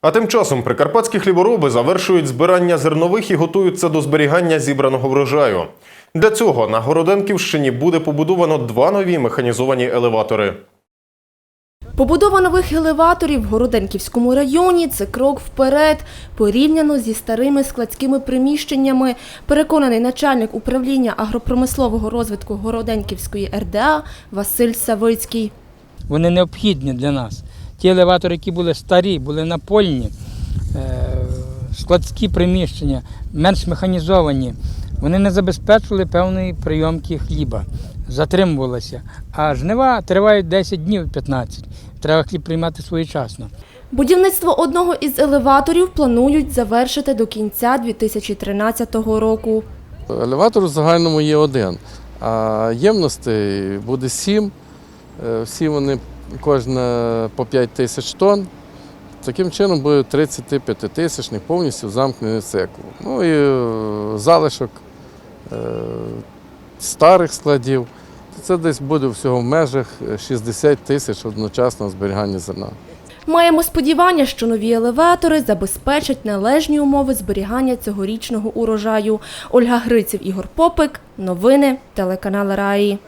А тим часом прикарпатські хлібороби завершують збирання зернових і готуються до зберігання зібраного врожаю. Для цього на Городенківщині буде побудовано два нові механізовані елеватори. Побудова нових елеваторів в Городенківському районі це крок вперед, порівняно зі старими складськими приміщеннями, переконаний начальник управління агропромислового розвитку Городенківської РДА Василь Савицький. Вони необхідні для нас. Ті елеватори, які були старі, були напольні, е, складські приміщення, менш механізовані, вони не забезпечували певної прийомки хліба, затримувалися. А жнива тривають 10 днів 15. Треба хліб приймати своєчасно. Будівництво одного із елеваторів планують завершити до кінця 2013 року. Елеватор в загальному є один, а ємностей буде сім. Е, Всі вони кожна по 5 тисяч тонн. Таким чином буде 35-тисячний повністю замкнений цикл. Ну і е, залишок е, старих складів. Це десь буде всього в межах 60 тисяч одночасного зберігання зерна. Маємо сподівання, що нові елеватори забезпечать належні умови зберігання цьогорічного урожаю. Ольга Гриців, Ігор Попик. Новини телеканал Раї.